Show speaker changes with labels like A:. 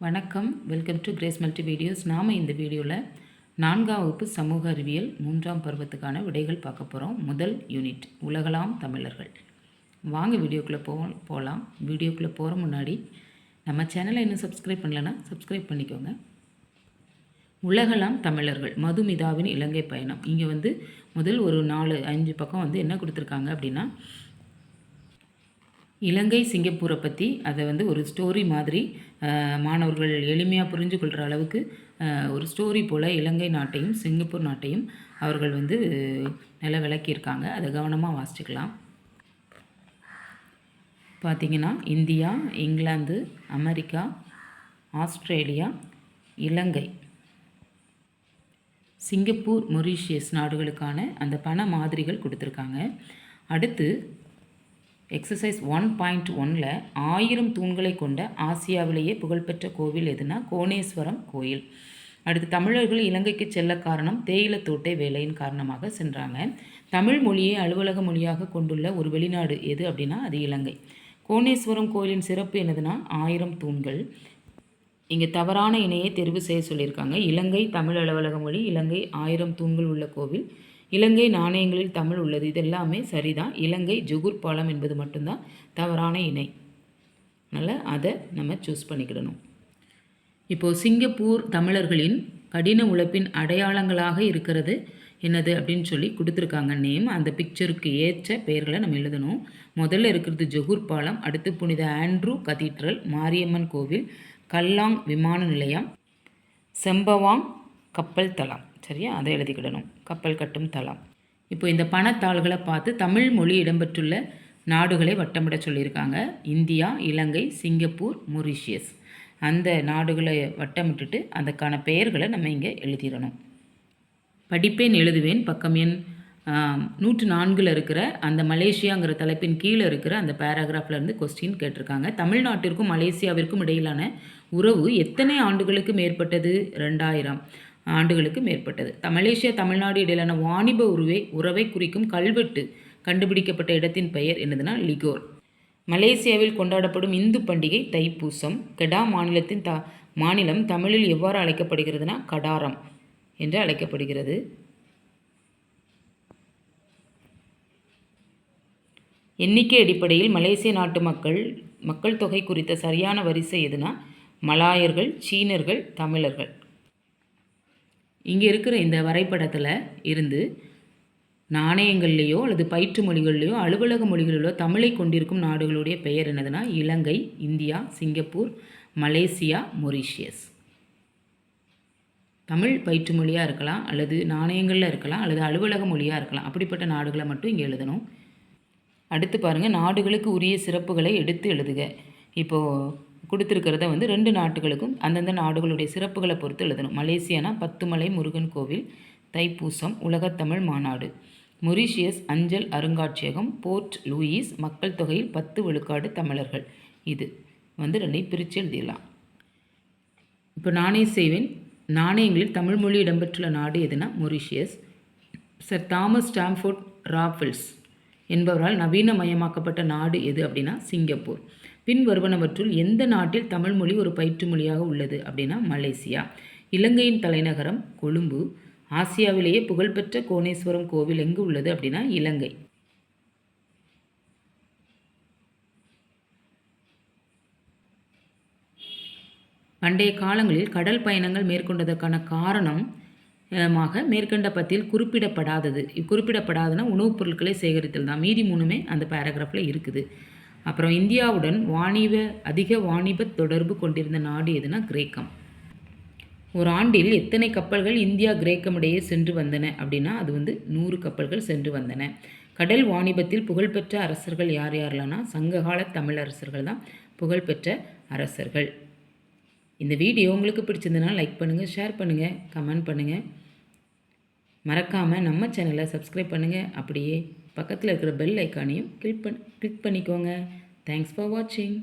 A: வணக்கம். Welcome to grace multi videos நாம் இந்த வீடியோவில் நான்காம் வகுப்பு சமூக அறிவியல் மூன்றாம் பருவத்துக்கான விடைகள் பார்க்க போகிறோம் முதல் யூனிட் உலகலாம் தமிழர்கள். வாங்க வீடியோக்குள்ளே போ போகலாம் வீடியோக்குள்ளே போகிற முன்னாடி நம்ம சேனலை இன்னும் சப்ஸ்கிரைப் பண்ணலன்னா சப்ஸ்கிரைப் பண்ணிக்கோங்க. உலகளாம் தமிழர்கள் மதுமிதாவின் இலங்கை பயணம். இங்கே வந்து முதல் ஒரு நாலு அஞ்சு பக்கம் வந்து என்ன கொடுத்துருக்காங்க அப்படின்னா இலங்கை சிங்கப்பூரை பற்றி அதை வந்து ஒரு ஸ்டோரி மாதிரி மாணவர்கள் எளிமையாக புரிஞ்சு கொள்கிற அளவுக்கு ஒரு ஸ்டோரி போல் இலங்கை நாட்டையும் சிங்கப்பூர் நாட்டையும் அவர்கள் வந்து நில விளக்கியிருக்காங்க அதை கவனமாக வாசிச்சுக்கலாம். பார்த்தீங்கன்னா India England America Australia Ilangai. Singapore Mauritius நாடுகளுக்கான அந்த பண மாதிரிகள் கொடுத்துருக்காங்க. அடுத்து எக்ஸசைஸ் ஒன் பாயிண்ட் ஒனில் ஆயிரம் தூண்களை கொண்ட ஆசியாவிலேயே புகழ்பெற்ற கோவில் எதுனா கோணேஸ்வரம் கோயில். அடுத்து தமிழர்கள் இலங்கைக்கு செல்ல காரணம் தேயிலை தோட்டை வேலையின் காரணமாக சென்றாங்க. தமிழ் மொழியை அலுவலக மொழியாக கொண்டுள்ள ஒரு வெளிநாடு எது அப்படின்னா அது இலங்கை. கோணேஸ்வரம் கோயிலின் சிறப்பு என்னதுன்னா ஆயிரம் தூண்கள். இங்கே தவறான இணையை தெரிவு செய்ய சொல்லியிருக்காங்க. இலங்கை தமிழ் அலுவலக மொழி இலங்கை ஆயிரம் தூண்கள் உள்ள கோவில். இலங்கை நாணயங்களில் தமிழ் உள்ளது. இதெல்லாமே சரிதான். இலங்கை ஜுகுர் பாலம் என்பது மட்டும்தான் தவறான இணை. அதனால் அதை நம்ம சூஸ் பண்ணிக்கிடணும். இப்போது சிங்கப்பூர் தமிழர்களின் கடின உழைப்பின் அடையாளங்களாக இருக்கிறது என்னது அப்படின்னு சொல்லி கொடுத்துருக்காங்க நேம். அந்த பிக்சருக்கு ஏற்ற பெயர்களை நம்ம எழுதணும். முதல்ல இருக்கிறது ஜொகூர் பாலம் அடுத்து புனித ஆண்ட்ரூ கதீட்ரல் மாரியம்மன் கோவில் கல்லாங் விமான நிலையம் செம்பவாங் கப்பல் தளம். சரியா அதை எழுதிக்கிடணும். கப்பல் கட்டும் தளம். இப்போ இந்த பணத்தாள்களை பார்த்து தமிழ் மொழி இடம்பெற்றுள்ள நாடுகளை வட்டமிட சொல்லியிருக்காங்க. India Ilangai Singapore Mauritius. அந்த நாடுகளை வட்டமிட்டுட்டு அதுக்கான பெயர்களை நம்ம இங்கே எழுதிடணும். படிப்பேன் எழுதுவேன். பக்கம் எண் நூற்று நான்கில் இருக்கிற அந்த மலேசியாங்கிற தலைப்பின் கீழே இருக்கிற அந்த பேராகிராஃப்லேருந்து கொஸ்டின் கேட்டிருக்காங்க. தமிழ்நாட்டிற்கும் மலேசியாவிற்கும் இடையிலான உறவு எத்தனை ஆண்டுகளுக்கு மேற்பட்டது? ரெண்டாயிரம் ஆண்டுகளுக்கு மேற்பட்டது. த- மலேசியா தமிழ்நாடு இடையிலான வாணிப உருவை உறவை குறிக்கும் கல்வெட்டு கண்டுபிடிக்கப்பட்ட இடத்தின் பெயர் என்னதுன்னா லிகோர். மலேசியாவில் கொண்டாடப்படும் இந்து பண்டிகை தைப்பூசம் கெடா மாநிலத்தின் த மாநிலம் தமிழில் எவ்வாறு அழைக்கப்படுகிறதுனா கடாரம் என்று அழைக்கப்படுகிறது. எண்ணிக்கை அடிப்படையில் மலேசிய நாட்டு மக்கள் மக்கள் தொகை குறித்த சரியான வரிசை எதுனா மலாயர்கள் சீனர்கள் தமிழர்கள். இங்கே இருக்கிற இந்த வரைபடத்தில் இருந்து நாணயங்கள்லேயோ அல்லது பயிற்று மொழிகள்லையோ அலுவலக மொழிகளிலோ தமிழை கொண்டிருக்கும் நாடுகளுடைய பெயர் என்னதுன்னா Ilangai India Singapore Malaysia Mauritius. Tamil பயிற்று மொழியாக இருக்கலாம் அல்லது நாணயங்களில் இருக்கலாம் அல்லது அலுவலக மொழியாக இருக்கலாம். அப்படிப்பட்ட நாடுகளை மட்டும் இங்கே எழுதணும். அடுத்து பாருங்கள் நாடுகளுக்கு உரிய சிறப்புகளை எடுத்து எழுதுக. இப்போது கொடுத்துருக்கிறத வந்து ரெண்டு நாட்டுகளுக்கும் அந்தந்த நாடுகளுடைய சிறப்புகளை பொறுத்து எழுதணும். மலேசியானா பத்துமலை முருகன் கோவில் தைப்பூசம் உலகத்தமிழ் மாநாடு. மொரிஷியஸ் அஞ்சல் அருங்காட்சியகம் போர்ட் லூயிஸ் மக்கள் தொகையில் பத்து விழுக்காடு தமிழர்கள். இது வந்து ரெண்டையும் பிரித்து எழுதிடலாம். இப்போ நானே செய்வேன். நாணயங்களில் தமிழ் மொழி இடம்பெற்றுள்ள நாடு எதுனா Mauritius. Sir Thomas Stamford Raffles என்பவரால் நவீனமயமாக்கப்பட்ட நாடு எது அப்படின்னா சிங்கப்பூர். பின்வருவனவற்றுள் எந்த நாட்டில் தமிழ் மொழி ஒரு பயிற்று மொழியாக உள்ளது அப்படின்னா மலேசியா. இலங்கையின் தலைநகரம் கொழும்பு. ஆசியாவிலேயே புகழ்பெற்ற கோணேஸ்வரம் கோவில் எங்கு உள்ளது அப்படின்னா இலங்கை. பண்டைய காலங்களில் கடல் பயணங்கள் மேற்கொண்டதற்கான காரணம் மாக மேற்கண்ட பத்தியில் குறிப்பிடப்படாதது. குறிப்பிடப்படாதன உணவுப் பொருட்களை சேகரித்தல் தான். மீதி மூணுமே அந்த பேராகிராஃபில் இருக்குது. அப்புறம் இந்தியாவுடன் வாணிப அதிக வாணிப தொடர்பு கொண்டிருந்த நாடு எதுனா கிரேக்கம். ஒரு ஆண்டில் எத்தனை கப்பல்கள் இந்தியா கிரேக்கம் இடையே சென்று வந்தன அப்படின்னா அது வந்து நூறு கப்பல்கள் சென்று வந்தன. கடல் வாணிபத்தில் புகழ்பெற்ற அரசர்கள் யார் யாரெல்லாம்னா சங்ககால தமிழரசர்கள் தான் புகழ்பெற்ற அரசர்கள். இந்த வீடியோ உங்களுக்கு பிடிச்சிருந்தனா லைக் பண்ணுங்கள் ஷேர் பண்ணுங்கள் கமெண்ட் பண்ணுங்கள் மறக்காமல் நம்ம சேனலை சப்ஸ்கிரைப் பண்ணுங்கள் அப்படியே பக்கத்தில் இருக்கிற பெல் ஐக்கானையும் கிளிக் பண் கிளிக் பண்ணிக்கோங்க. தேங்க்ஸ் ஃபார் வாட்சிங்